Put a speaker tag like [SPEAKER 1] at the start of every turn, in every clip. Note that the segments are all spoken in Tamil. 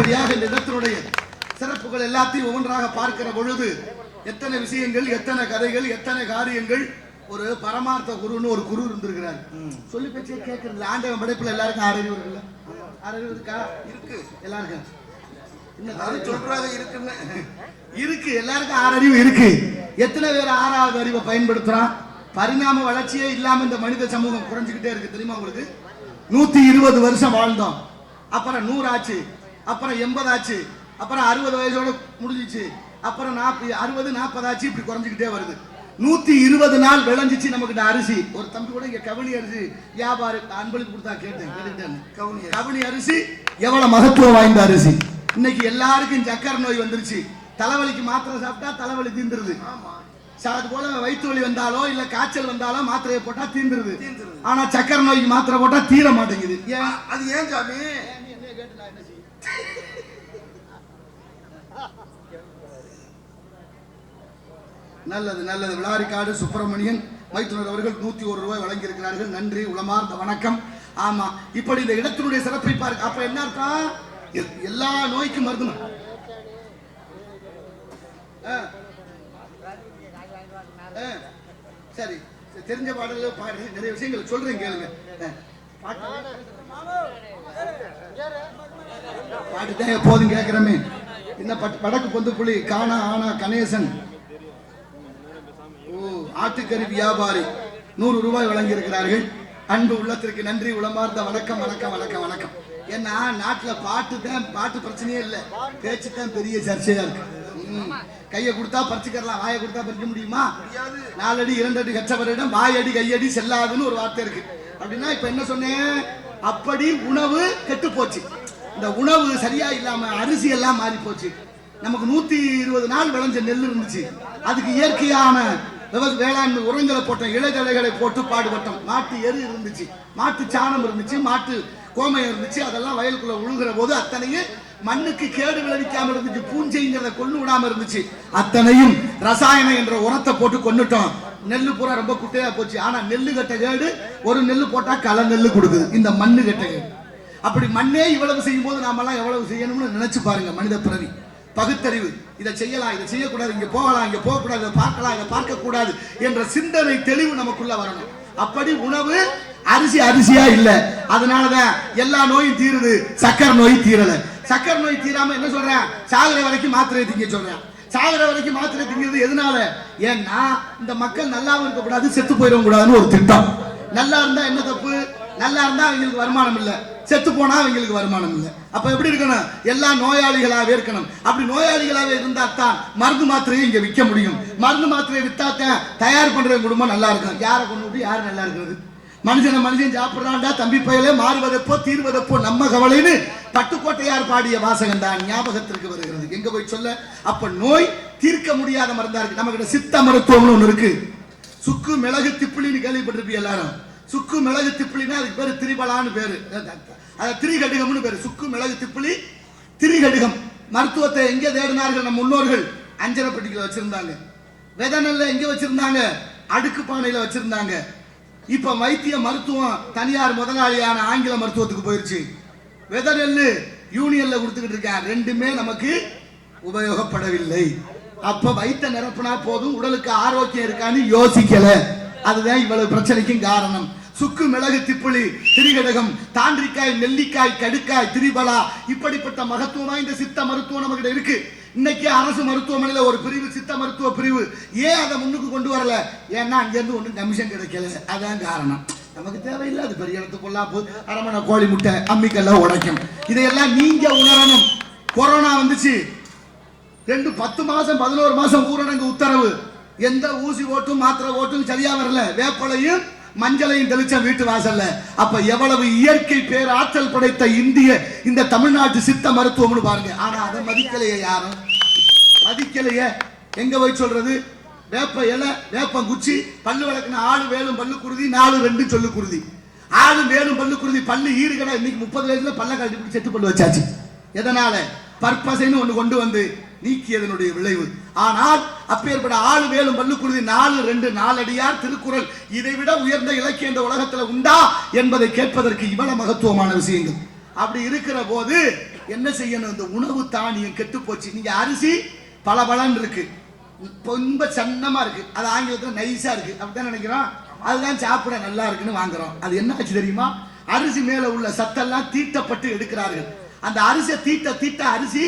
[SPEAKER 1] இப்படியாக இந்த இடத்தினுடைய சிறப்புகள் எல்லாத்தையும் ஒவ்வொன்றாக பார்க்கிற பொழுது எத்தனை விஷயங்கள் எத்தனை கதைகள் எத்தனை காரியங்கள் ஒரு பரமார்த்த குருன்னு ஒரு குரு இருந்திருக்கிறார் சொல்லி பேச்சு கேட்கறது ஆண்டவன் படைப்புல எல்லாருக்கும் ஆறறிவு இருக்குல்ல ஆறறிவு இருக்கா இருக்கு எல்லாருக்கும் இன்னும் சொல்றாங்க இருக்குன்னு இருக்கு எல்லாருக்கும் ஆறறிவு இருக்கு எத்தனை பேர் ஆறாவது அறிவை பயன்படுத்துறான் பரிணாம வளர்ச்சியே இல்லாம இந்த மனித சமூகம் குறைஞ்சுக்கிட்டே இருக்கு தெரியுமா உங்களுக்கு நூத்தி இருபது வருஷம் வாழ்ந்தோம் அப்புறம் நூறு ஆச்சு அப்புறம் எண்பது ஆச்சு அப்புறம் அறுபது வயசோட முடிஞ்சிச்சு அப்புறம் நாற்பது அறுபது நாற்பது ஆச்சு இப்படி குறைஞ்சிக்கிட்டே வருது நூத்தி இருபது நாள் விளைஞ்சிச்சு நமக்கு அரிசி ஒரு தம்பி கூட இங்க கவுனி அரிசி வியாபாரி அன்பளுக்கு கொடுத்தா கேட்டேன் கவனி கவுனி அரிசி எவ்வளவு மகத்துவம் வாய்ந்த அரிசி இன்னைக்கு எல்லாருக்கும் சக்கர நோய் வந்துருச்சு தலைவலிக்கு மாத்திரை சாப்பிட்டா தலைவலி தீந்துருது அது போல வயிற்று வலி வந்தாலோ இல்ல காய்ச்சல் வந்தாலோ மாத்திரையை போட்டா தீந்துருது ஆனா சக்கர நோய்க்கு மாத்திரை போட்டா தீர மாட்டேங்குது அது ஏன் சாமி நல்லது நல்லது விளாரிக்காடு சுப்பிரமணியன் மைத்துனர் அவர்கள் நூத்தி ஒரு ரூபாய் வழங்கியிருக்கிறார்கள் நன்றி உளமார்ந்த வணக்கம் ஆமா இப்படி இந்த இடத்தினுடைய சிறப்பை பார்க்க அப்ப என்ன அர்த்தம் எல்லா நோய்க்கும் மருந்து சரி தெரிஞ்ச பாடல பாடு நிறைய விஷயங்கள் சொல்றேன் கேளுங்க பாட்டு அப்படித்தான் எப்போதும் கேட்குறமே என்ன பட் வடக்கு பொந்து புலி காணா ஆனா கணேசன் ஓ ஆட்டுக்கறி வியாபாரி நூறு ரூபாய் வழங்கியிருக்கிறார்கள் அன்பு உள்ளத்திற்கு நன்றி உளமார்ந்த வணக்கம் வணக்கம் வணக்கம் வணக்கம் ஏன்னா நாட்டில் பாட்டு தான் பாட்டு பிரச்சனையே இல்லை பேச்சு தான் பெரிய சர்ச்சையாக இருக்கு கையை கொடுத்தா பறிச்சுக்கலாம் வாயை கொடுத்தா பறிக்க முடியுமா நாலடி இரண்டடி கச்சவரிடம் வாயடி கையடி செல்லாதுன்னு ஒரு வார்த்தை இருக்கு அப்படின்னா இப்போ என்ன சொன்னேன் அப்படி உணவு கெட்டு போச்சு இந்த உணவு சரியா இல்லாம அரிசி எல்லாம் மாறி போச்சு நமக்கு நூத்தி இருபது நாள் விளைஞ்ச நெல் இருந்துச்சு அதுக்கு இயற்கையான வேளாண்மை உரங்களை போட்டோம் இலைதலைகளை போட்டு பாடுபட்டோம் மாட்டு எரு இருந்துச்சு மாட்டு சாணம் இருந்துச்சு மாட்டு கோமயம் இருந்துச்சு அதெல்லாம் வயலுக்குள்ள விழுங்குற போது அத்தனையும் மண்ணுக்கு கேடு விளைவிக்காம இருந்துச்சு பூஞ்சைங்கிறத கொண்டு விடாம இருந்துச்சு அத்தனையும் ரசாயனம் என்ற உரத்தை போட்டு கொண்டுட்டோம் நெல்லு பூரா ரொம்ப குட்டையா போச்சு ஆனா நெல்லு கட்ட கேடு ஒரு நெல்லு போட்டா கல நெல்லு கொடுக்குது இந்த மண்ணு கட்ட கேடு அப்படி மண்ணே இவ்வளவு செய்யும் போது நாமெல்லாம் எவ்வளவு செய்யணும்னு நினைச்சு பாருங்க மனித பிறவி பகுத்தறிவு இதை செய்யலாம் இதை செய்யக்கூடாது இங்கே போகலாம் இங்கே போகக்கூடாது இதை பார்க்கலாம் இதை பார்க்கக்கூடாது என்ற சிந்தனை தெளிவு நமக்குள்ள வரணும் அப்படி உணவு அரிசி அரிசியா இல்ல அதனாலதான் எல்லா நோயும் தீருது சக்கர நோய் தீரல சக்கரை நோய் தீராம என்ன சொல்றேன் சாகரை வரைக்கும் மாத்திரை திங்க சொல்றேன் சாகர வரைக்கும் மாத்திரை திங்கிறது எதனால ஏன்னா இந்த மக்கள் நல்லாவும் இருக்கக்கூடாது செத்து போயிடவும் கூடாதுன்னு ஒரு திட்டம் நல்லா இருந்தா என்ன தப்பு நல்லா இருந்தா அவங்களுக்கு வருமானம் இல்லை செத்து போனா அவங்களுக்கு வருமானம் இல்லை அப்ப எப்படி இருக்கணும் எல்லா நோயாளிகளாகவே இருக்கணும் அப்படி நோயாளிகளாகவே இருந்தா தான் மருந்து மாத்திரையை இங்க விற்க முடியும் மருந்து மாத்திரையை வித்தாத்தான் தயார் பண்ற குடும்பம் நல்லா இருக்கும் யாரை கொண்டு விட்டு யார் நல்லா இருக்கிறது மனுஷனை மனுஷன் சாப்பிட்றான்டா தம்பி பயலே மாறுவதப்போ தீர்வதப்போ நம்ம கவலைன்னு பட்டுக்கோட்டையார் பாடிய வாசகம் தான் ஞாபகத்திற்கு வருகிறது எங்க போய் சொல்ல அப்ப நோய் தீர்க்க முடியாத மருந்தா இருக்கு நம்ம கிட்ட சித்த மருத்துவம்னு ஒன்று இருக்கு சுக்கு மிளகு திப்பிலின்னு கேள்விப்பட்டிருப்பீங்க எல்லாரும் சுக்கு மிளகு திப்பிலினா அதுக்கு பேர் திரிபலான்னு பேர் அது திரிகடுகம்னு பேர் சுக்கு மிளகு திப்பிலி திரிகடுகம் மருத்துவத்தை எங்கே தேடினார்கள் நம் முன்னோர்கள் அஞ்சலை பெட்டிக்கில் வச்சிருந்தாங்க விதநெல்ல எங்கே வச்சுருந்தாங்க அடுக்கு பானையில் வச்சுருந்தாங்க இப்போ வைத்திய மருத்துவம் தனியார் முதலாளியான ஆங்கில மருத்துவத்துக்கு போயிடுச்சு விதநெல் யூனியனில் கொடுத்துக்கிட்டு இருக்கேன் ரெண்டுமே நமக்கு உபயோகப்படவில்லை அப்போ வைத்த நிரப்புனா போதும் உடலுக்கு ஆரோக்கியம் இருக்கான்னு யோசிக்கலை அதுதான் இவ்வளவு பிரச்சனைக்கும் காரணம் சுக்கு மிளகு திப்புளி திரிகடகம் தாண்டிக்காய் நெல்லிக்காய் கடுக்காய் திரிபலா இப்படிப்பட்ட மகத்துவம் வாய்ந்த சித்த மருத்துவம் நம்மகிட்ட இருக்கு இன்னைக்கு அரசு மருத்துவமனையில் ஒரு பிரிவு சித்த மருத்துவ பிரிவு ஏன் அதை முன்னுக்கு கொண்டு வரல ஏன்னா அங்கேருந்து ஒன்றும் கமிஷன் கிடைக்கல அதான் காரணம் நமக்கு தேவையில்லை அது பெரிய இடத்து பொல்லாப்பு அரமணை கோழி முட்டை அம்மிக்கெல்லாம் உடைக்கும் இதையெல்லாம் நீங்க உணரணும் கொரோனா வந்துச்சு ரெண்டு பத்து மாசம் பதினோரு மாசம் ஊரடங்கு உத்தரவு எந்த ஊசி ஓட்டும் மாத்திரை ஓட்டும் சரியா வரல வேப்பலையும் மஞ்சளையும் தெளிச்ச வீட்டு வாசல்ல அப்ப எவ்வளவு இயற்கை ஆற்றல் படைத்த இந்திய இந்த தமிழ்நாட்டு சித்த மருத்துவம்னு பாருங்க ஆனா அதை மதிக்கலையே யாரும் மதிக்கலையே எங்க போய் சொல்றது வேப்ப இலை வேப்ப குச்சி பல்லு வழக்கின ஆடு வேலும் பல்லு குருதி நாலு ரெண்டு சொல்லு குருதி ஆடு வேலும் பல்லு குருதி பல்லு ஈடு கடை இன்னைக்கு முப்பது வயசுல பல்ல கட்டி செட்டு பல்லு வச்சாச்சு எதனால பற்பசைன்னு ஒன்று கொண்டு வந்து நீக்கியதனுடைய விளைவு ஆனால் அப்பேற்பட ஆளு வேலும் பள்ளுக்குழுதி நாலு ரெண்டு நாலடியார் திருக்குறள் இதைவிட உயர்ந்த இலக்கிய இந்த உலகத்தில் உண்டா என்பதை கேட்பதற்கு இவ்வளவு மகத்துவமான விஷயங்கள் அப்படி இருக்கிற போது என்ன செய்யணும் இந்த உணவு தானியம் கெட்டு போச்சு நீங்க அரிசி பல பலன் இருக்கு ரொம்ப சன்னமா இருக்கு அது ஆங்கிலத்தில் நைஸா இருக்கு அப்படிதான் நினைக்கிறோம் அதுதான் சாப்பிட நல்லா இருக்குன்னு வாங்குறோம் அது என்ன ஆச்சு தெரியுமா அரிசி மேல உள்ள சத்தெல்லாம் தீட்டப்பட்டு எடுக்கிறார்கள் அந்த அரிசியை தீட்ட தீட்ட அரிசி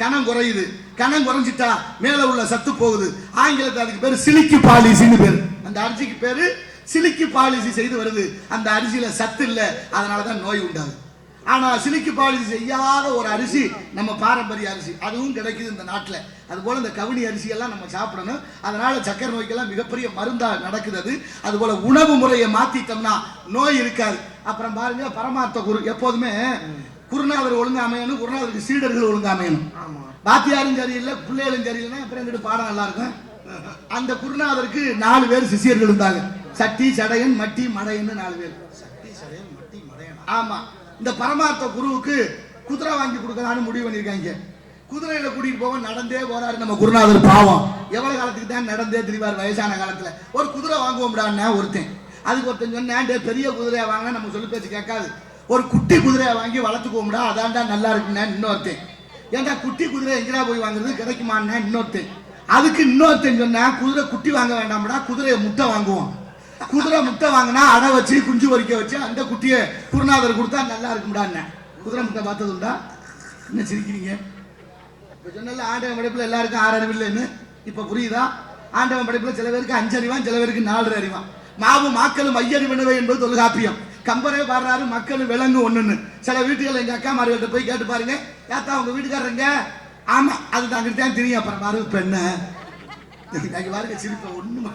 [SPEAKER 1] கணம் குறையுது கணம் குறைஞ்சிட்டா மேல உள்ள சத்து போகுது ஆங்கிலத்தை அதுக்கு பேர் சிலிக்கி பாலிசின்னு பேர் அந்த அரிசிக்கு பேர் சிலிக்கு பாலிசி செய்து வருது அந்த அரிசியில சத்து இல்லை அதனாலதான் தான் நோய் உண்டாது ஆனா சிலிக்கு பாலிசி செய்யாத ஒரு அரிசி நம்ம பாரம்பரிய அரிசி அதுவும் கிடைக்குது இந்த நாட்டில் அதுபோல் இந்த கவினி அரிசியெல்லாம் நம்ம சாப்பிடணும் அதனால சக்கரை நோய்க்கெல்லாம் மிகப்பெரிய மருந்தாக நடக்குது அது போல உணவு முறையை மாத்திட்டோம்னா நோய் இருக்காது அப்புறம் பாருங்க பரமார்த்த குரு எப்போதுமே குருநாதர் ஒழுங்கு அமையணும் குருநாதருக்கு சீடர்கள் ஒழுங்கா அமையணும் சரி சரியில்லை பிள்ளைகளும் சரியில்லைன்னா அப்புறம் எங்கிட்ட பாடம் நல்லா இருக்கும் அந்த குருநாதருக்கு நாலு பேர் சிசியர்கள் இருந்தாங்க சட்டி சடையன் மட்டி மடையன்னு நாலு பேர் சட்டி சடையன் மட்டி மடையன் ஆமா இந்த பரமார்த்த குருவுக்கு குதிரை வாங்கி கொடுக்கலான்னு முடிவு பண்ணியிருக்காங்க குதிரையில கூட்டிட்டு போவோம் நடந்தே போறாரு நம்ம குருநாதர் பாவம் எவ்வளவு காலத்துக்கு தான் நடந்தே திரிவார் வயசான காலத்துல ஒரு குதிரை வாங்குவோம்டான்னு ஒருத்தன் அதுக்கு ஒருத்தன் சொன்னேன் பெரிய குதிரையை வாங்கினா நம்ம சொல்லி பேச்சு கேட்காது ஒரு குட்டி குதிரையை வாங்கி வளர்த்துக்கோம்டா அதான்டா நல்லா இருக்குண்ணே இன்னொருத்தன் ஏன்டா குட்டி குதிரை எங்கடா போய் வாங்குறது கிடைக்குமாண்ணே இன்னொருத்தன் அதுக்கு இன்னொருத்தன் சொன்னேன் குதிரை குட்டி வாங்க வேண்டாம்டா குதிரையை முட்டை வாங்குவோம் குதிரை முட்டை வாங்கினா அடை வச்சு குஞ்சு வரிக்க வச்சு அந்த குட்டியை குருநாதர் கொடுத்தா நல்லா இருக்கும்டாண்ணே என்ன குதிரை முட்டை பார்த்ததுண்டா என்ன சிரிக்கிறீங்க இப்போ சொன்னல ஆண்டவன் படைப்பில் எல்லாருக்கும் ஆறு அறிவு இல்லைன்னு இப்போ புரியுதா ஆண்டவன் படைப்பில் சில பேருக்கு அஞ்சு அறிவான் சில பேருக்கு நாலு அறிவான் மாவு மாக்களும் ஐயறிவினவை என்பது தொல்காப்பியம் கம்பரே பாடுறாரு மக்கள் விலங்கு ஒண்ணுன்னு சில வீட்டுகள் எங்க அக்கா மார்கள்ட்ட போய் கேட்டு பாருங்க ஏத்தா உங்க வீட்டுக்காரங்க ஆமா அது தாங்கிட்டு தான் தெரியும் அப்புறம் பாருங்க பெண்ணை இன்னைக்கு பாருங்க சிரிப்பை ஒண்ணும்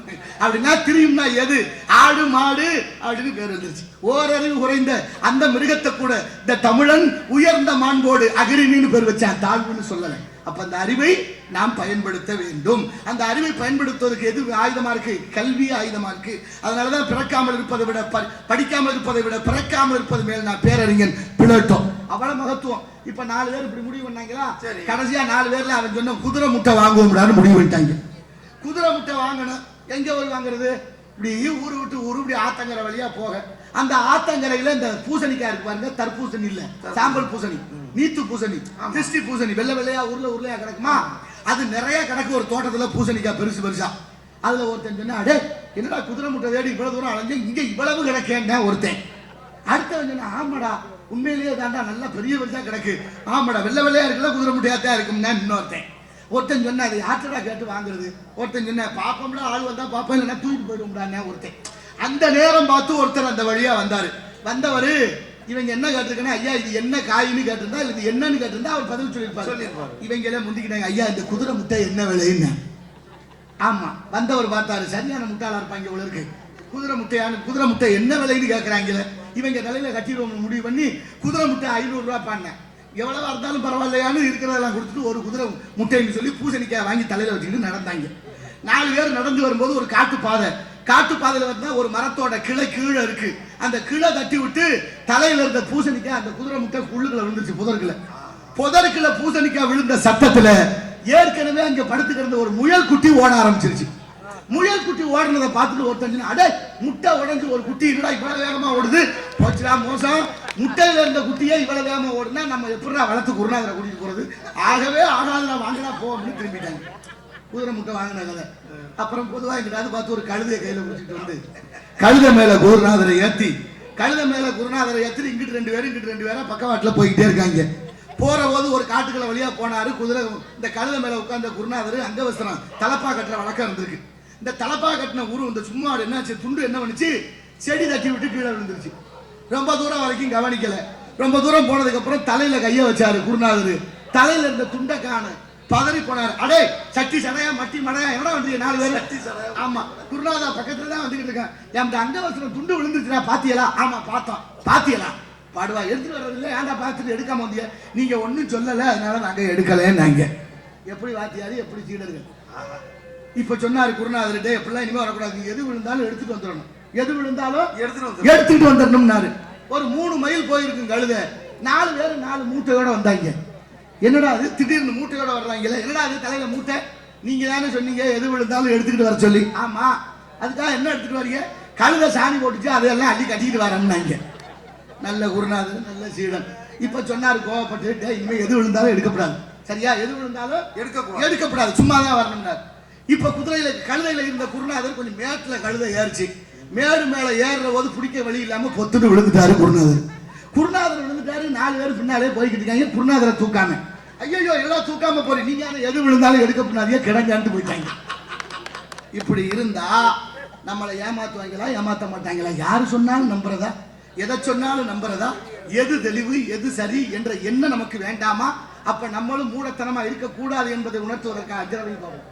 [SPEAKER 1] அப்படின்னா திரியும்னா எது ஆடு மாடு அப்படின்னு பேர் வந்துருச்சு ஓரளவு குறைந்த அந்த மிருகத்தை கூட இந்த தமிழன் உயர்ந்த மாண்போடு அகிரினின்னு பேர் வச்சேன் தாழ்வுன்னு சொல்லலை அப்ப அந்த அறிவை நாம் பயன்படுத்த வேண்டும் அந்த அறிவை பயன்படுத்துவதற்கு எது ஆயுதமா இருக்கு கல்வி ஆயுதமா இருக்கு அதனால தான் பிறக்காமல் இருப்பதை விட படிக்காமல் இருப்பதை விட பிறக்காமல் இருப்பது மேல் நான் பேரறிஞன் பிளட்டோம் அவ்வளவு மகத்துவம் இப்ப நாலு பேர் இப்படி முடிவு பண்ணாங்களா கடைசியா நாலு பேர்ல அவன் சொன்ன குதிரை முட்டை வாங்குவோம் முடிவு பண்ணிட்டாங்க குதிரை முட்டை வாங்கணும் எங்க ஊர் வாங்குறது இப்படி ஊரு விட்டு ஊரு இப்படி ஆத்தங்கரை வழியா போக அந்த ஆத்தங்கரையில இந்த பூசணிக்காய் இருக்கு பாருங்க தர்பூசணி இல்ல சாம்பல் பூசணி நீத்து பூசணி திருஷ்டி பூசணி வெள்ள வெள்ளையா ஊர்ல ஊர்லயா கிடக்குமா அது நிறைய கணக்கு ஒரு தோட்டத்தில் பூசணிக்காய் பெருசு பெருசா அதில் ஒருத்தன் சொன்னா அடே என்னடா குதிரை முட்டை தேடி இவ்வளவு தூரம் அலைஞ்சு இங்கே இவ்வளவு கிடக்கேன்டா ஒருத்தன் அடுத்தவன் சொன்னா ஆமாடா உண்மையிலேயே தாண்டா நல்லா பெரிய பெருசாக கிடக்கு ஆமாடா வெள்ளை வெள்ளையா இருக்குல்ல குதிரை முட்டையாக தான் இருக்கும்னா இன்னொருத்தன் ஒருத்தன் சொன்ன அது யார்ட்டடா கேட்டு வாங்குறது ஒருத்தன் சொன்ன பாப்போம்டா ஆள் வந்தா பாப்போம் இல்லைன்னா தூக்கிட்டு போயிடுவோம்டாண்ணே ஒருத்தன் அந்த நேரம் பார்த்து ஒருத்தர் அந்த வழியா வந்தாரு வந்தவர் இவங்க என்ன கேட்டிருக்கேன்னா ஐயா இது என்ன காயின்னு கேட்டிருந்தா இது என்னன்னு கேட்டிருந்தா அவர் பதில் சொல்லியிருப்பாரு சொல்லியிருப்பாரு இவங்க எல்லாம் முந்திக்கிட்டாங்க ஐயா இந்த குதிரை முட்டை என்ன விலைன்னு ஆமா வந்தவர் பார்த்தாரு சரியான முட்டாளா இருப்பாங்க இவ்வளவு இருக்கு குதிரை முட்டையான குதிரை முட்டை என்ன விலைன்னு கேட்கறாங்களே இவங்க தலையில கட்டிடுவோம் முடிவு பண்ணி குதிரை முட்டை ரூபா பாண்ணேன் எவ்வளவா இருந்தாலும் பரவாயில்லையான்னு இருக்கிறதெல்லாம் கொடுத்துட்டு ஒரு குதிரை முட்டைன்னு சொல்லி பூசணிக்காய் வாங்கி தலையில வச்சுக்கிட்டு நடந்தாங்க நாலு பேர் நடந்து வரும்போது ஒரு காட்டு பாதை காட்டு பாதையில் பார்த்தா ஒரு மரத்தோட கிளை கீழே இருக்கு அந்த கிளை தட்டி விட்டு தலையில இருந்த பூசணிக்காய் அந்த குதிரை முட்டை உள்ளுக்குள்ள விழுந்துச்சு புதர்களை புதற்குள்ள பூசணிக்காய் விழுந்த சத்தத்துல ஏற்கனவே அங்க படுத்து கிடந்த ஒரு முயல் குட்டி ஓட ஆரம்பிச்சிருச்சு முயல் குட்டி ஓடுனதை பார்த்துட்டு ஒருத்தஞ்சு அடே முட்டை உடஞ்சு ஒரு குட்டி இருடா இவ்வளவு வேகமா ஓடுது போச்சுடா மோசம் முட்டையில இருந்த குட்டியே இவ்வளவு வேகமா ஓடுனா நம்ம எப்படிடா வளர்த்து குருநாதரை கூட்டிட்டு போறது ஆகவே ஆகாதுடா வாங்கடா போ அப்படின்னு திரும்பிட்டாங்க குதிரை முட்டை வாங்கினாங்க அப்புறம் பொதுவாக எங்கிட்டாவது பார்த்து ஒரு கழுதையை கையில் பிடிச்சிட்டு வந்து கழுத மேலே குருநாதரை ஏற்றி கழுத மேலே குருநாதரை ஏற்றி இங்கிட்டு ரெண்டு பேரும் இங்கிட்டு ரெண்டு பேரும் பக்கவாட்டில் போய்கிட்டே இருக்காங்க போற போது ஒரு காட்டுக்களை வழியாக போனார் குதிரை இந்த கழுத மேலே உட்கார்ந்த குருநாதர் அங்கவசனம் தலப்பா கட்டுற வழக்கம் இருந்திருக்கு இந்த தலப்பா கட்டின ஊரு இந்த சும்மா என்னாச்சு துண்டு என்ன பண்ணுச்சு செடி தட்டி விட்டு கீழே விழுந்துருச்சு ரொம்ப தூரம் வரைக்கும் கவனிக்கலை ரொம்ப தூரம் போனதுக்கப்புறம் தலையில் கையை வச்சாரு குருநாதர் தலையில் இருந்த துண்டை காண பதறி போனார் அடே சட்டி சடையா மட்டி மடையா எவ்வளோ வந்து நாலு பேர் சட்டி சடையா ஆமா குருநாதா பக்கத்துல தான் வந்துகிட்டு இருக்கேன் என் அங்கவசனம் துண்டு விழுந்துருச்சுன்னா பாத்தியலா ஆமா பார்த்தோம் பாத்தியலா பாடுவா எடுத்துட்டு வர்றது இல்லை ஏன்டா பார்த்துட்டு எடுக்காம வந்தீங்க நீங்க ஒன்றும் சொல்லலை அதனால நாங்கள் எடுக்கலைன்னு நாங்க எப்படி வாத்தியாரு எப்படி சீடர்கள் இப்ப சொன்னாரு குருநாதர்கிட்ட எப்படிலாம் இனிமே வரக்கூடாது எது விழுந்தாலும் எடுத்துட்டு வந்துடணும் எது விழுந்தாலும் எடுத்துட்டு எடுத்துட்டு வந்துடணும்னாரு ஒரு மூணு மைல் போயிருக்கும் கழுத நாலு பேர் நாலு மூட்டையோட வந்தாங்க என்னடா அது திடீர்னு மூட்டையோட வர்றாங்களே என்னடா அது தலையில மூட்டை நீங்க தானே சொன்னீங்க எது விழுந்தாலும் எடுத்துக்கிட்டு வர சொல்லி ஆமா அதுக்காக என்ன எடுத்துட்டு வரீங்க கழுத சாணி போட்டுச்சு அதையெல்லாம் அள்ளி கட்டிக்கிட்டு வரேன்னாங்க நல்ல குருநாதர் நல்ல சீடன் இப்ப சொன்னார் கோவப்பட்டு இனிமேல் எது விழுந்தாலும் எடுக்கப்படாது சரியா எது விழுந்தாலும் எடுக்க எடுக்கப்படாது சும்மா தான் வரணும்னார் இப்ப குதிரையில கழுதையில இருந்த குருநாதர் கொஞ்சம் மேட்டுல கழுதை ஏறிச்சு மேடு மேல ஏறுற போது பிடிக்க வழி இல்லாம பொத்துட்டு விழுந்துட்டாரு குருநாதர் குருநாதர் விழுந்துட்டாரு நாலு பேர் பின்னாலே போய்கிட்டு இருக்காங்க குருநாதரை தூக்காம ஐயோ எல்லாம் தூக்காம போறீங்க நீங்க எது விழுந்தாலும் எடுக்க பண்ணாதே கிடங்கான்ட்டு போயிட்டாங்க இப்படி இருந்தா நம்மளை ஏமாத்துவாங்களா ஏமாத்த மாட்டாங்களா யாரு சொன்னாலும் நம்புறதா எதை சொன்னாலும் நம்புறதா எது தெளிவு எது சரி என்ற எண்ணம் நமக்கு வேண்டாமா அப்ப நம்மளும் மூடத்தனமா இருக்கக்கூடாது என்பதை உணர்த்துவதற்காக அஜரவை பாவம்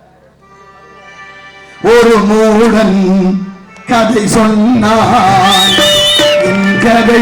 [SPEAKER 2] ஒரு மூடன் கதை சொன்னான் என் கதை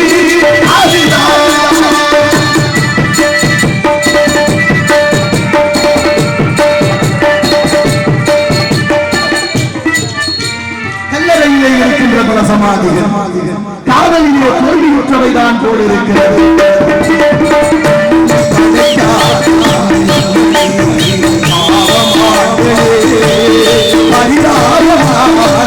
[SPEAKER 2] சமாதிகள் காதலிலே தோல்வியுற்றவைதான் போல் இருக்கிறது பாவமாக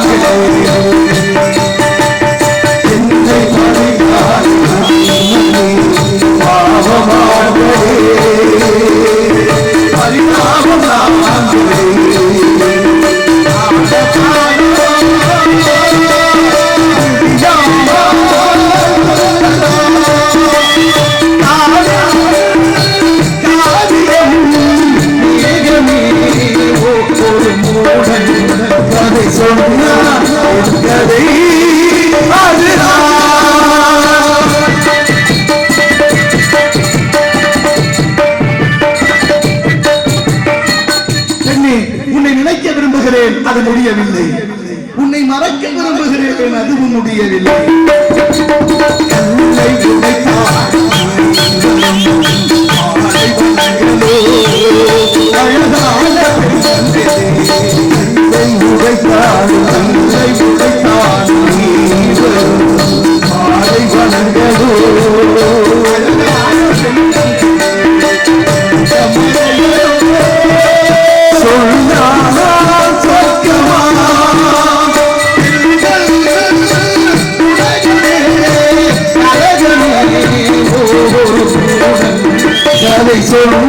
[SPEAKER 2] கதை சொன்ன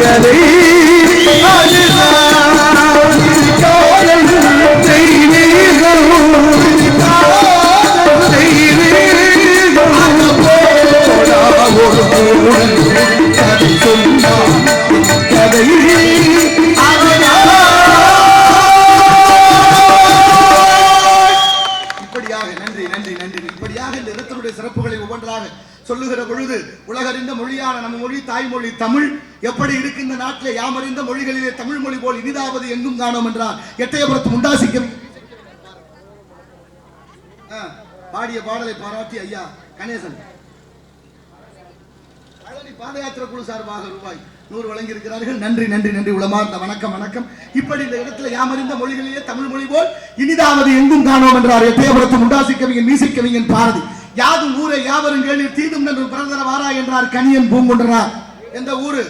[SPEAKER 2] கதை மொழி தமிழ் எப்படி இருக்கு இந்த நாட்டில் யாமறிந்த மொழிகளிலே தமிழ் மொழி போல் இனிதாவது எங்கும் காணோம் என்றார் எட்டயபுரத்து முண்டாசிக்கும் பாடிய பாடலை பாராட்டி ஐயா கணேசன் பழனி பாத யாத்திரை குழு சார்பாக ரூபாய் நூறு வழங்கியிருக்கிறார்கள் நன்றி நன்றி நன்றி உளமார்ந்த வணக்கம் வணக்கம் இப்படி இந்த இடத்துல யாமறிந்த மொழிகளிலே தமிழ் மொழி போல் இனிதாவது எங்கும் காணோம் என்றார் எட்டயபுரத்து முண்டாசி கவிஞன் கவிஞன் பாரதி யாதும் ஊரை யாவரும் கேள்வி தீதும் நன்று வாரா என்றார் கனியன் பூங்குன்றனார் எந்த ஊரு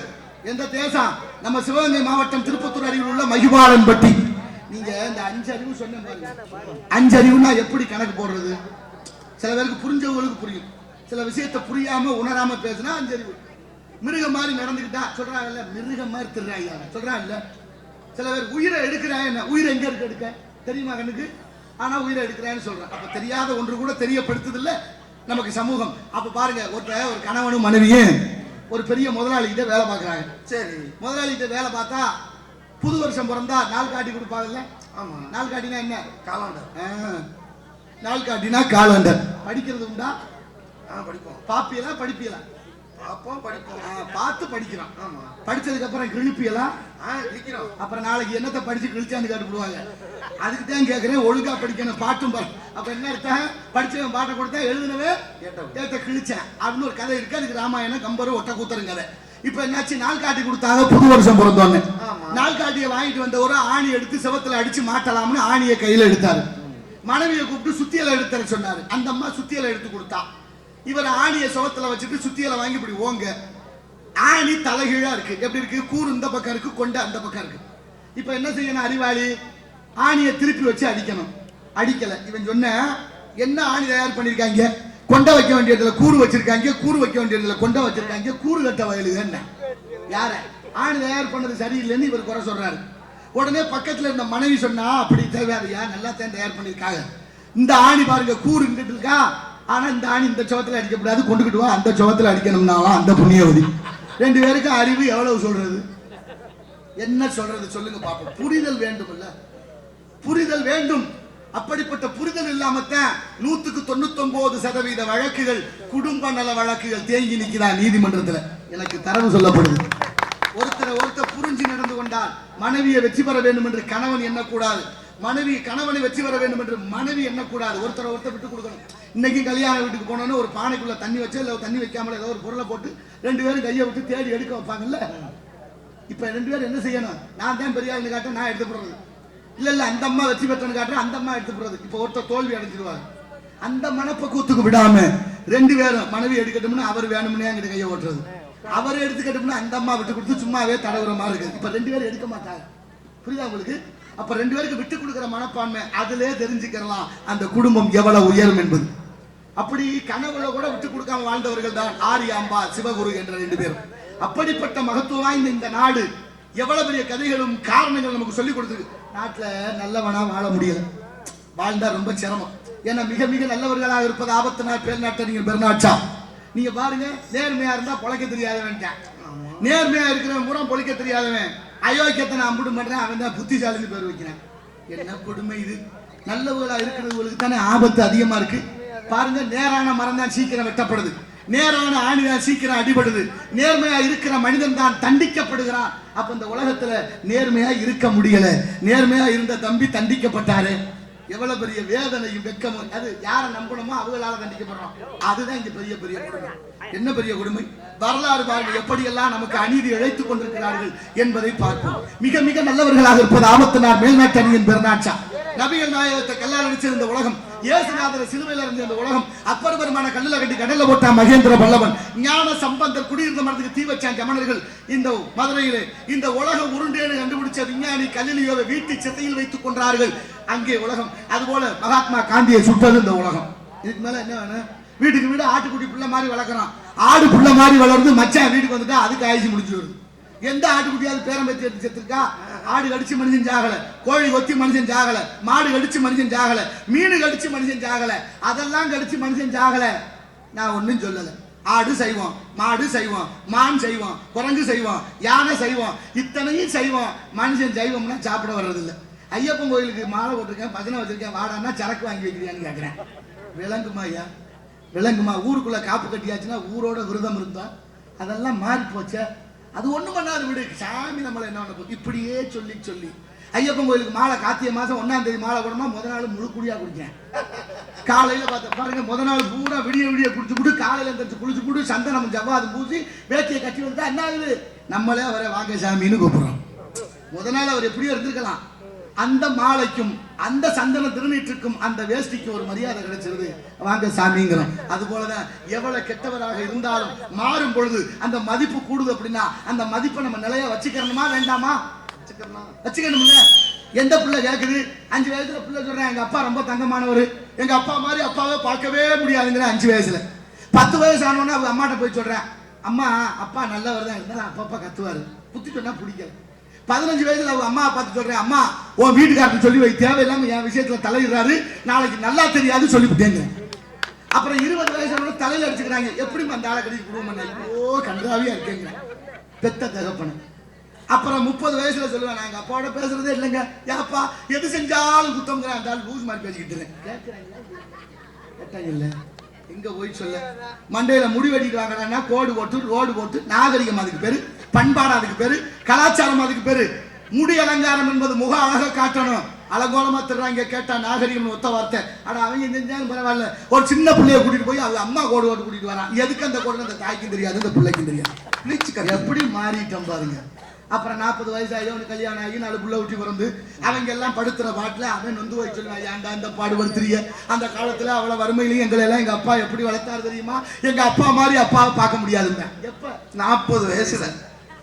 [SPEAKER 2] எந்த தேசம் நம்ம சிவகங்கை மாவட்டம் திருப்பத்தூர் அருகில் உள்ள மகிபாலன்பட்டி நீங்க இந்த அஞ்சு அறிவு சொன்ன அஞ்சு அறிவுனா எப்படி கணக்கு போடுறது சில பேருக்கு புரிஞ்சவங்களுக்கு புரியும் சில விஷயத்த புரியாம உணராம பேசினா அஞ்சு அறிவு மிருக மாதிரி சொல்றாங்க இல்ல மிருக மாதிரி திருறாங்க இல்ல சில பேர் உயிரை எடுக்கிறாங்க என்ன உயிரை எங்க இருக்கு எடுக்க தெரியுமா கண்ணுக்கு ஆனா உயிரை எடுக்கிறான்னு சொல்றேன் அப்ப தெரியாத ஒன்று கூட தெரியப்படுத்துது இல்ல நமக்கு சமூகம் அப்ப பாருங்க ஒருத்த ஒரு கணவனும் மனைவியும் ஒரு பெரிய முதலாளிகிட்ட வேலை பார்க்குறாங்க சரி முதலாளிகிட்ட வேலை பார்த்தா புது வருஷம் பிறந்தா நாள் காட்டி கொடுப்பாங்கல்ல ஆமாம் நாள் காட்டினா என்ன காலாண்டர் நாள் காட்டினா காலாண்டர் படிக்கிறது உண்டா ஆ படிப்போம் பாப்பியலாம் படிப்பியலாம் பார்த்து படிக்கிறான் அப்புறம் நாளைக்கு என்னத்தை படிச்சு அதுக்கு தான் கேட்குறேன் ஒழுங்கா படிக்கணும் பாட்டும் என்ன படிச்சவன் பாட்டை கிழிச்சேன் அப்படின்னு ஒரு கதை இருக்கு அதுக்கு ராமாயணம் கம்பரு ஒட்ட கதை இப்ப என்னாச்சு புது வருஷம் நாள் வாங்கிட்டு ஆணி எடுத்து அடிச்சு ஆணியை கையில எடுத்தாரு மனைவியை கூப்பிட்டு சுத்தியலை எடுத்து சொன்னாரு அந்த அம்மா சுத்தியலை எடுத்து கொடுத்தா இவர் ஆணியை சுவத்துல வச்சுட்டு சுத்தியலை வாங்கி இப்படி ஓங்க ஆணி தலைகீழா இருக்கு எப்படி இருக்கு கூறு இந்த பக்கம் இருக்கு கொண்ட அந்த பக்கம் இருக்கு இப்ப என்ன செய்யணும் அறிவாளி ஆணியை திருப்பி வச்சு அடிக்கணும் அடிக்கல இவன் சொன்ன என்ன ஆணி தயார் பண்ணிருக்காங்க கொண்ட வைக்க வேண்டியதுல கூறு வச்சிருக்காங்க கூறு வைக்க வேண்டியதுல கொண்ட வச்சிருக்காங்க கூறு கட்ட வயலு என்ன யார ஆணி தயார் பண்ணது சரியில்லைன்னு இவர் குறை சொல்றாரு உடனே பக்கத்துல இருந்த மனைவி சொன்னா அப்படி தேவையாதையா நல்லா தான் தயார் பண்ணிருக்காங்க இந்த ஆணி பாருங்க கூறு இருக்கா ஆனால் இந்த ஆணி இந்த சோகத்தில் அடிக்கப்படாது கொண்டுக்கிட்டு வா அந்த சோகத்தில் அடிக்கணும்னாலும் அந்த புண்ணியவதி ரெண்டு பேருக்கும் அறிவு எவ்வளவு சொல்றது என்ன சொல்றது சொல்லுங்க பார்ப்போம் புரிதல் இல்ல புரிதல் வேண்டும் அப்படிப்பட்ட புரிதல் இல்லாமத்தான் நூத்துக்கு தொண்ணூத்தி சதவீத வழக்குகள் குடும்ப நல வழக்குகள் தேங்கி நிற்கிறான் நீதிமன்றத்தில் எனக்கு தரவு சொல்லப்படுது ஒருத்தர் ஒருத்தர் புரிஞ்சு நடந்து கொண்டால் மனைவியை வெற்றி பெற வேண்டும் என்று கணவன் எண்ணக்கூடாது மனைவி கணவனை வச்சு வர வேண்டும் என்று மனைவி கூடாது ஒருத்தரை ஒருத்தர் விட்டு கொடுக்கணும் இன்னைக்கு கல்யாண வீட்டுக்கு போனோன்னு ஒரு பானைக்குள்ள தண்ணி வச்சு இல்லை தண்ணி வைக்காமல் ஏதோ ஒரு பொருளை போட்டு ரெண்டு பேரும் கையை விட்டு தேடி எடுக்க வைப்பாங்கல்ல இப்ப ரெண்டு பேரும் என்ன செய்யணும் நான் தான் பெரியாள்னு காட்ட நான் எடுத்து போடுறது இல்ல இல்ல அந்த அம்மா வச்சு பெற்றனு காட்டுற அந்த அம்மா எடுத்து போடுறது இப்போ ஒருத்தர் தோல்வி அடைஞ்சிருவாங்க அந்த மனப்பக்குவத்துக்கு விடாம ரெண்டு பேரும் மனைவி எடுக்கட்டும்னு அவர் வேணும்னே எங்கிட்ட கையை ஓட்டுறது அவர் எடுத்துக்கட்டும்னா அந்த அம்மா விட்டு கொடுத்து சும்மாவே தடவுற மாதிரி இருக்கு இப்ப ரெண்டு பேரும் எடுக்க மாட்டாங்க புரியுதா உங்களுக்கு அப்ப ரெண்டு பேருக்கு விட்டு கொடுக்கிற மனப்பான்மை அதிலே தெரிஞ்சுக்கலாம் அந்த குடும்பம் எவ்வளவு உயரும் என்பது அப்படி கனவுல கூட விட்டு கொடுக்காம வாழ்ந்தவர்கள் தான் ஆரியாம்பா சிவகுரு என்ற ரெண்டு பேர் அப்படிப்பட்ட மகத்துவம் வாய்ந்த இந்த நாடு எவ்வளவு பெரிய கதைகளும் காரணங்கள் நமக்கு சொல்லி கொடுத்து நாட்டுல நல்லவனா வாழ முடியல வாழ்ந்தா ரொம்ப சிரமம் ஏன்னா மிக மிக நல்லவர்களாக இருப்பது ஆபத்து நாள் பேர் நாட்டை நீங்க பெருநாட்சா நீங்க பாருங்க நேர்மையா இருந்தா பொழைக்க தெரியாதவன் நேர்மையா இருக்கிறவன் கூட பொழைக்க தெரியாதவன் அயோக்கியத்தை நான் முடி பண்றேன் அவன் தான் புத்திசாலின்னு பேர் வைக்கிறேன் என்ன கொடுமை இது நல்லவர்களா இருக்கிறவங்களுக்கு தானே ஆபத்து அதிகமா இருக்கு பாருங்க நேரான மரம் தான் சீக்கிரம் வெட்டப்படுது நேரான ஆணி தான் சீக்கிரம் அடிபடுது நேர்மையா இருக்கிற மனிதன் தான் தண்டிக்கப்படுகிறான் அப்ப இந்த உலகத்துல நேர்மையா இருக்க முடியல நேர்மையா இருந்த தம்பி தண்டிக்கப்பட்டாரு எவ்வளவு பெரிய வேதனையும் வெக்கமும் அது யாரை நம்பணுமோ அவங்களால தண்டிக்கப்படுறோம் அதுதான் இங்க பெரிய பெரிய கொடுமை என்ன பெரிய கொடுமை வரலாறு பாருங்கள் எப்படியெல்லாம் நமக்கு அநீதி இழைத்துக் கொண்டிருக்கிறார்கள் என்பதை பார்ப்போம் மிக மிக நல்லவர்களாக இருப்பது ஆபத்து நாள் மேல்நாட்டு அணியின் பெருநாட்சா நபிகள் நாயகத்தை கல்லால் அடிச்சிருந்த உலகம் இயேசுநாதர் சிலுவையில் இருந்து அந்த உலகம் அப்பர் பெருமான கல்லில் கட்டி கடலில் போட்டான் மகேந்திர பல்லவன் ஞான சம்பந்தர் குடியிருந்த மரத்துக்கு தீ வச்சான் ஜமனர்கள் இந்த மதுரையிலே இந்த உலகம் உருண்டேனு கண்டுபிடிச்ச விஞ்ஞானி கல்லிலியோவை வீட்டு சித்தையில் வைத்துக் கொண்டார்கள் அங்கே உலகம் அதுபோல மகாத்மா காந்தியை சுட்டது இந்த உலகம் இதுக்கு மேல என்ன வேணும் வீட்டுக்கு வீடு ஆட்டுக்குட்டி பிள்ளை மாதிரி வளர்க்குறான் ஆடு பிள்ளை மாதிரி வளர்ந்து மச்சான் வீட்டுக்கு வந்துட்டா அதுக்கு ஆயுசு முடிஞ்சு வருது எந்த ஆட்டுக்குட்டியாவது பேரம் எடுத்து செத்துருக்கா ஆடு கடிச்சு மனுஷன் ஜாகல கோழி ஒத்தி மனுஷன் ஜாகல மாடு கடிச்சு மனுஷன் ஜாகல மீன் கடிச்சு மனுஷன் ஜாகல அதெல்லாம் கடிச்சு மனுஷன் ஜாகல நான் ஒன்றும் சொல்லலை ஆடு செய்வோம் மாடு செய்வோம் மான் செய்வோம் குரங்கு செய்வோம் யானை செய்வோம் இத்தனையும் செய்வோம் மனுஷன் செய்வோம்னா சாப்பிட வர்றதில்ல ஐயப்பன் கோயிலுக்கு மாலை போட்டிருக்கேன் பஜனை வச்சிருக்கேன் வாடானா சரக்கு வாங்கி வைக்கிறியான்னு கேட்குறேன் விளங்குமா ஐயா விளங்குமா ஊருக்குள்ளே காப்பு கட்டியாச்சுன்னா ஊரோட விரதம் இருந்தோம் அதெல்லாம் மாறி போச்சே அது ஒன்றும் பண்ணாது விடு சாமி நம்மளை என்ன பண்ண இப்படியே சொல்லி சொல்லி ஐயப்பன் கோயிலுக்கு மாலை கார்த்திகை மாதம் ஒன்னாம் தேதி மாலை போடணுமா முத நாள் முழு குடியாக குடிக்கிறேன் காலையில் பார்த்து பாருங்க முத நாள் பூரா விடிய விடிய குடிச்சு விட்டு காலையில் எந்திரிச்சு குளிச்சு விட்டு சந்தனம் ஜவ்வாது பூசி வேட்டியை கட்டி வந்து என்ன ஆகுது நம்மளே அவரை வாங்க சாமின்னு கூப்பிடுறோம் முத நாள் அவர் எப்படியோ இருந்திருக்கலாம் அந்த மாலைக்கும் அந்த சந்தன திருநீற்றுக்கும் அந்த வேஷ்டிக்கு ஒரு மரியாதை கிடைச்சிருது வாங்க சாமிங்கிறோம் அது போலதான் எவ்வளவு கெட்டவராக இருந்தாலும் மாறும் பொழுது அந்த மதிப்பு கூடுது அப்படின்னா அந்த மதிப்பை நம்ம நிலைய வச்சுக்கணுமா வேண்டாமா வச்சுக்கணும் எந்த பிள்ளை கேட்குது அஞ்சு வயசுல பிள்ளை சொல்றேன் எங்க அப்பா ரொம்ப தங்கமானவர் எங்க அப்பா மாதிரி அப்பாவை பார்க்கவே முடியாதுங்கிற அஞ்சு வயசுல பத்து வயசு ஆனோடனே அவங்க அம்மாட்ட போய் சொல்றேன் அம்மா அப்பா நல்லவர் தான் இருந்தாலும் அப்பா கத்துவாரு குத்தி சொன்னா பிடிக்காது பதினஞ்சு வயசுல அவங்க அம்மா பார்த்து சொல்றேன் அம்மா உன் வீட்டுக்காரர் சொல்லி வை தேவையில்லாம என் விஷயத்துல தலையிடுறாரு நாளைக்கு நல்லா தெரியாது சொல்லிவிட்டேங்க அப்புறம் இருபது வயசு தலையில அடிச்சுக்கிறாங்க எப்படி அந்த ஆளை கடிச்சு குடும்பம் ஓ கண்டாவியா இருக்கேங்க பெத்த தகப்பன அப்புறம் முப்பது வயசுல சொல்லுவேன் நாங்க அப்பாவோட பேசுறதே இல்லைங்க ஏப்பா எது செஞ்சாலும் குத்தம்ங்கிற அந்த ஆள் லூஸ் மாதிரி பேசிக்கிட்டு இருக்கேன் எங்க போய் சொல்ல மண்டையில முடி கோடு போட்டு ரோடு போட்டு நாகரிகம் அதுக்கு பேரு பண்பாடு அதுக்கு பேரு கலாச்சாரம் அதுக்கு பேரு முடி அலங்காரம் என்பது முக அழக காட்டணும் அலங்கோலமா திருறாங்க கேட்டா நாகரிகம் ஒத்த வார்த்தை ஆனா அவங்க செஞ்சாலும் பரவாயில்ல ஒரு சின்ன பிள்ளைய கூட்டிட்டு போய் அவங்க அம்மா கோடு ஓட்டு கூட்டிட்டு வரான் எதுக்கு அந்த கோடு அந்த தாய்க்கும் தெரியாது அந்த பிள்ளைக்கும் தெரியாது எப்படி மாறிட்டோம் பாருங்க அப்புறம் நாற்பது வயசு ஆயிடும் கல்யாணம் ஆகி நாலு புள்ள ஊட்டி பிறந்து அவங்க எல்லாம் படுத்துற பாட்டில் அவன் நொந்து வச்சு ஏன்டா இந்த வருத்திரிய அந்த காலத்தில் அவ்வளோ வறுமையிலையும் எங்களை எல்லாம் எங்கள் அப்பா எப்படி வளர்த்தாரு தெரியுமா எங்கள் அப்பா மாதிரி அப்பாவை பார்க்க முடியாதுங்க எப்போ நாற்பது வயசுல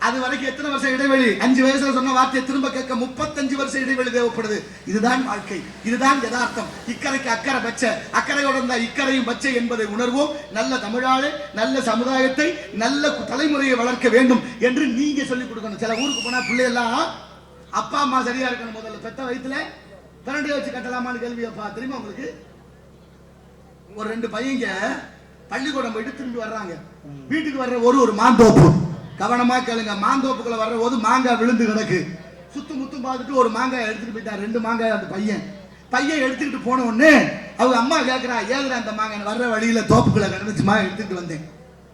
[SPEAKER 2] அது வரைக்கும் எத்தனை வருஷம் இடைவெளி அஞ்சு வயசுல சொன்ன வார்த்தையை திரும்ப கேட்க முப்பத்தஞ்சு வருஷம் இடைவெளி தேவைப்படுது இதுதான் வாழ்க்கை இதுதான் யதார்த்தம் இக்கரைக்கு அக்கறை பச்சை அக்கறை உடந்த இக்கரையும் பச்சை என்பதை உணர்வோம் நல்ல தமிழாளை நல்ல சமுதாயத்தை நல்ல தலைமுறையை வளர்க்க வேண்டும் என்று நீங்க சொல்லிக் கொடுக்கணும் சில ஊருக்கு போனா பிள்ளையெல்லாம் அப்பா அம்மா சரியா இருக்கணும் முதல்ல பெத்த வயிற்றுல திரண்டிய வச்சு கட்டலாமான்னு கேள்வி அப்பா தெரியுமா உங்களுக்கு ஒரு ரெண்டு பையங்க பள்ளிக்கூடம் போயிட்டு திரும்பி வர்றாங்க வீட்டுக்கு வர்ற ஒரு ஒரு மாந்தோப்பு கவனமா கேளுங்க மாங்கோப்புக்குள்ள வர்ற போது மாங்காய் விழுந்து கிடக்கு சுத்து முத்து பார்த்துட்டு ஒரு மாங்காய் எடுத்துட்டு போயிட்டார் ரெண்டு மாங்காய் அந்த பையன் பையன் எடுத்துக்கிட்டு போன உடனே அவங்க அம்மா கேட்கறா ஏதுடா அந்த மாங்காய் வர்ற வழியில தோப்புக்குள்ள கிடந்துச்சுமா எடுத்துட்டு வந்தேன்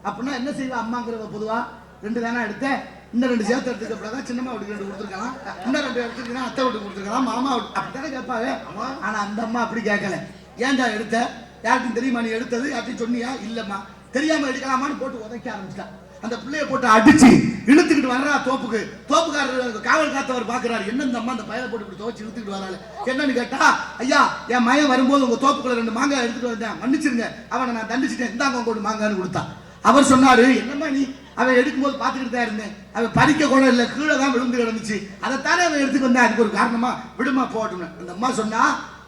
[SPEAKER 2] அப்படின்னா என்ன செய்வா அம்மாங்கிறவ பொதுவா ரெண்டு தானே எடுத்தேன் இன்னும் ரெண்டு சேர்த்து எடுத்துக்கப்படாதான் சின்னம்மா வீட்டுக்கு ரெண்டு கொடுத்துருக்கலாம் இன்னும் ரெண்டு எடுத்துக்கலாம் அத்தை வீட்டுக்கு கொடுத்துருக்கலாம் மாமா அப்படித்தானே கேட்பாவே ஆனா அந்த அம்மா அப்படி கேட்கல ஏன்டா எடுத்த யாருக்கும் தெரியுமா நீ எடுத்தது யார்ட்டையும் சொன்னியா இல்லம்மா தெரியாம எடுக்கலாமான்னு போட்டு உதைக்க ஆரம்பிச்சிட்டா அந்த பிள்ளைய போட்டு அடிச்சு இழுத்துக்கிட்டு வர்றா தோப்புக்கு தோப்புக்காரர் காவல் காத்தவர் பாக்குறாரு என்ன இந்த அம்மா அந்த பயலை போட்டு இப்படி துவச்சு இழுத்துக்கிட்டு வராரு என்னன்னு கேட்டா ஐயா என் மயம் வரும்போது உங்க தோப்புக்குள்ள ரெண்டு மாங்காய் எடுத்துட்டு வந்தேன் மன்னிச்சிருங்க அவனை நான் தண்டிச்சிட்டேன் இந்தாங்க கொண்டு மாங்கான்னு கொடுத்தான் அவர் சொன்னாரு என்னம்மா நீ அவன் எடுக்கும்போது பார்த்துக்கிட்டு தான் இருந்தேன் அவன் பறிக்க கூட இல்லை கீழே தான் விழுந்து கிடந்துச்சு அதைத்தானே அவன் எடுத்துக்கு வந்தேன் அதுக்கு ஒரு காரணமா விடுமா போட்டோம்னு அந்த அம்மா சொன்னா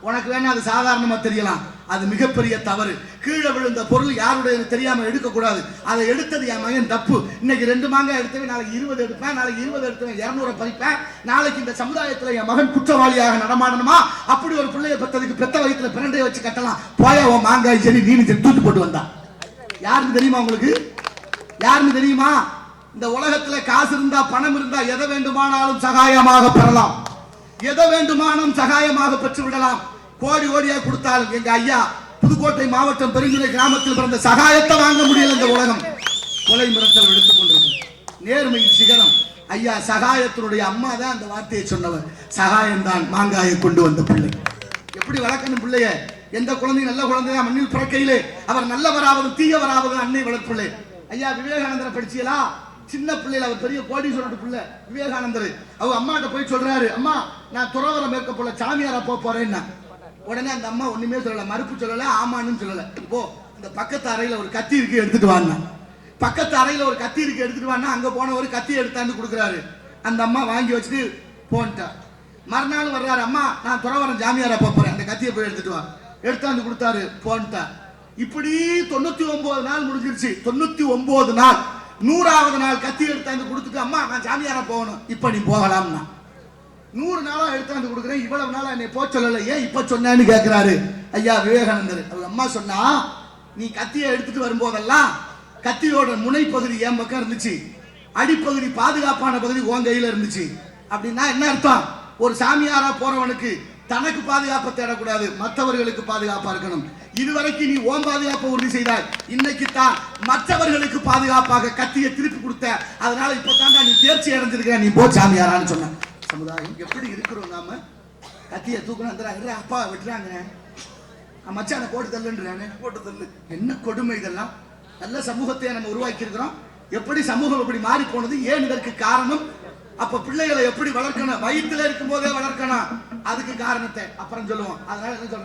[SPEAKER 2] உனக்கு வேணா அது சாதாரணமாக தெரியலாம் அது மிகப்பெரிய தவறு கீழே விழுந்த பொருள் யாருடைய தெரியாமல் எடுக்கக்கூடாது அதை எடுத்தது என் மகன் தப்பு இன்னைக்கு ரெண்டு மாங்காய் எடுத்தவன் நாளைக்கு இருபது எடுப்பேன் நாளைக்கு இருபது எடுத்தவன் இரநூறு பறிப்பேன் நாளைக்கு இந்த சமுதாயத்தில் என் மகன் குற்றவாளியாக நடமாடணுமா அப்படி ஒரு பிள்ளைய பெற்றதுக்கு பெத்த வயிற்றுல பிரண்டையை வச்சு கட்டலாம் போய உன் மாங்காய் செடி நீ தூத்து போட்டு வந்தா யாருன்னு தெரியுமா உங்களுக்கு யாருன்னு தெரியுமா இந்த உலகத்துல காசு இருந்தா பணம் இருந்தா எதை வேண்டுமானாலும் சகாயமாக பெறலாம் எதை வேண்டுமானும் சகாயமாக பெற்று விடலாம் கோடி கோடியா கொடுத்தாலும் எங்க ஐயா புதுக்கோட்டை மாவட்டம் பெருங்கிற கிராமத்தில் பிறந்த சகாயத்தை வாங்க முடியல இந்த உலகம் கொலை மிரட்டல் எடுத்துக் கொண்டிருக்கு நேர்மையின் சிகரம் ஐயா சகாயத்தினுடைய அம்மா தான் அந்த வார்த்தையை சொன்னவர் சகாயம்தான் மாங்காயை கொண்டு வந்த பிள்ளை எப்படி வளர்க்கணும் பிள்ளைய எந்த குழந்தையும் நல்ல குழந்தையா மண்ணில் பிறக்கையிலே அவர் நல்லவராவது தீயவராவது அன்னை வளர்ப்பிள்ளை ஐயா விவேகானந்தரை படிச்சியலா சின்ன பிள்ளையில அவர் பெரிய கோடி சொல்லிட்டு பிள்ளை விவேகானந்தர் அவர் அம்மாட்ட போய் சொல்றாரு அம்மா நான் துறவரம் மேற்க போல சாமியாரா போறேன்னா உடனே அந்த அம்மா ஒண்ணுமே சொல்லல மறுப்பு சொல்லல ஆமான்னு சொல்லல இப்போ இந்த பக்கத்து அறையில ஒரு கத்தி இருக்கு எடுத்துட்டு வாங்க பக்கத்து அறையில ஒரு கத்தி இருக்கு எடுத்துட்டு வாங்க அங்க போன ஒரு கத்தி எடுத்தாந்து கொடுக்குறாரு அந்த அம்மா வாங்கி வச்சுட்டு போன்ட்டா மறுநாள் வர்றாரு அம்மா நான் துறவரம் ஜாமியாரா பார்ப்பறேன் அந்த கத்தியை போய் எடுத்துட்டு வா எடுத்தாந்து கொடுத்தாரு போன்ட்டா இப்படி தொண்ணூத்தி ஒன்பது நாள் முடிஞ்சிருச்சு தொண்ணூத்தி ஒன்பது நாள் நூறாவது நாள் கத்தி எடுத்தாந்து கொடுத்துட்டு அம்மா நான் ஜாமியாரா போகணும் இப்ப நீ போகலாம்னா நூறு நாளா எடுத்தாந்து கொடுக்குறேன் இவ்வளவு நாளாக என்னை போ சொல்லலை ஏன் இப்ப சொன்னேன்னு கேட்கிறாரு ஐயா விவேகானந்தர் அவங்க அம்மா சொன்னா நீ கத்தியை எடுத்துட்டு வரும்போதெல்லாம் கத்தியோட முனை பகுதி என் பக்கம் இருந்துச்சு அடிப்பகுதி பாதுகாப்பான பகுதி உன் கையில இருந்துச்சு அப்படின்னா என்ன அர்த்தம் ஒரு சாமியாரா போறவனுக்கு தனக்கு பாதுகாப்பை தேடக்கூடாது மற்றவர்களுக்கு பாதுகாப்பா இருக்கணும் இதுவரைக்கும் நீ ஓம் பாதுகாப்பை உறுதி செய்தாய் இன்னைக்கு தான் மற்றவர்களுக்கு பாதுகாப்பாக கத்தியை திருப்பி கொடுத்த அதனால இப்ப தான் நீ தேர்ச்சி அடைஞ்சிருக்க நீ போ சாமியாரான்னு சொன்ன சமுதாயம் எப்படி இருக்கிறோம் நாம கத்தியை தூக்கணும் அப்பா விட்டுறாங்க மச்சான போட்டு தள்ளுன்றானே போட்டு தள்ளு என்ன கொடுமை இதெல்லாம் நல்ல சமூகத்தை நம்ம உருவாக்கி இருக்கிறோம் எப்படி சமூகம் இப்படி மாறி போனது ஏன் இதற்கு காரணம் அப்ப பிள்ளைகளை எப்படி வளர்க்கணும் வயிற்றுல இருக்கும் போதே வளர்க்கணும் அதுக்கு காரணத்தை அப்புறம் சொல்லுவோம் அதனால என்ன சொல்றேன்